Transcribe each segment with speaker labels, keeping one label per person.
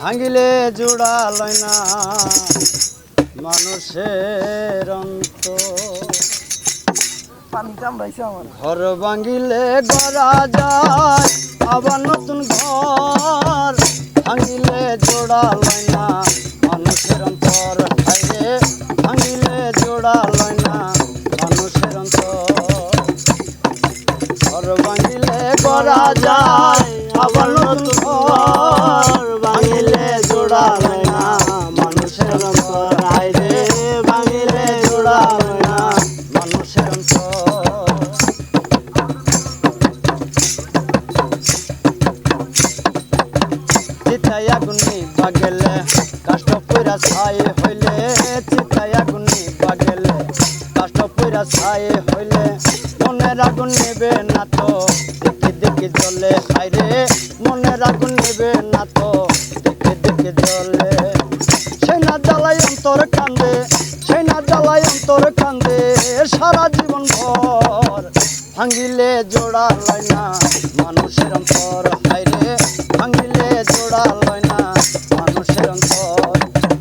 Speaker 1: ভাঙিলে জোড়া লয় না মানুষের অন্ত। ঘর ভাঙিলে গড়া যায় আবার নতুন ঘর ভাঙিলে জোড়া লয় না মানুষের অন্তর হাইরে ভাঙিলে জোড়া লয় না মানুষের অন্তর। ঘর ভাঙিলে গড়া যায় আবার নতুন চিতাই আগুনি বাগেলে কাষ্ট পুরা ছাই হইলে চিতাই আগুনি বাগেলে কাষ্ট পুরা ছাই হইলে মনের আগুন নেবে না তো, দেখে দেখে জলে হাইরে মনের আগুন নেবে না তো, দেখে দেখে জলে সেই না জ্বালাই অন্তর কান্দে সেই না জ্বালাই অন্তর কান্দে, সারা জীবন ভর ভাঙিলে জোড়া লয় না, মানুষের অন্তর হাইরে ভাঙিলে জোড়া লয় না মানুষের অন্তর।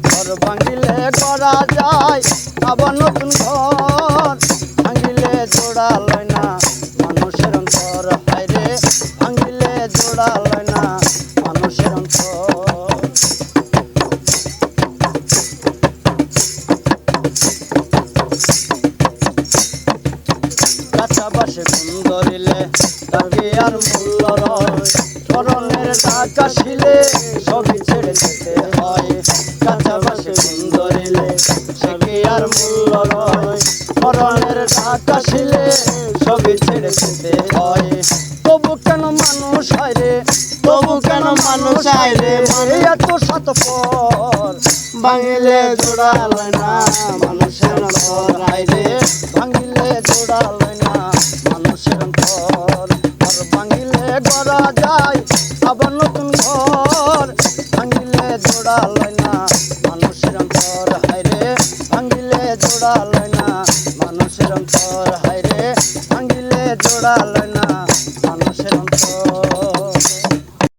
Speaker 1: ঘর ভাঙিলে করা যায় আবার নতুন ঘর। ভাঙিলে জোড়া লয় না মানুষের অন্তর। হাইরে ভাঙিলে জোড়া লয় না মানুষের অন্তর। কাঁচা বাসে ধরিলে তার বিয়ার মূল্য রয়। শিলে সবই ছেড়ে যেতে হয়। কাঁচা বাসে ধরিলে সে বিয়ার মূল্য রয় স্মরণের টাকা শিলে সবই ছেড়ে যেতে হয়। তবু কেন মানুষ হয় রে? তবু কেন মানুষ হয় রে? এই এত শত পর ভাঙিলে জোড়া লয় না, মানুষের অন্তর আইরে ভাঙিলে জোড়া লয় না জোড়া ভাঙিলে জোড়া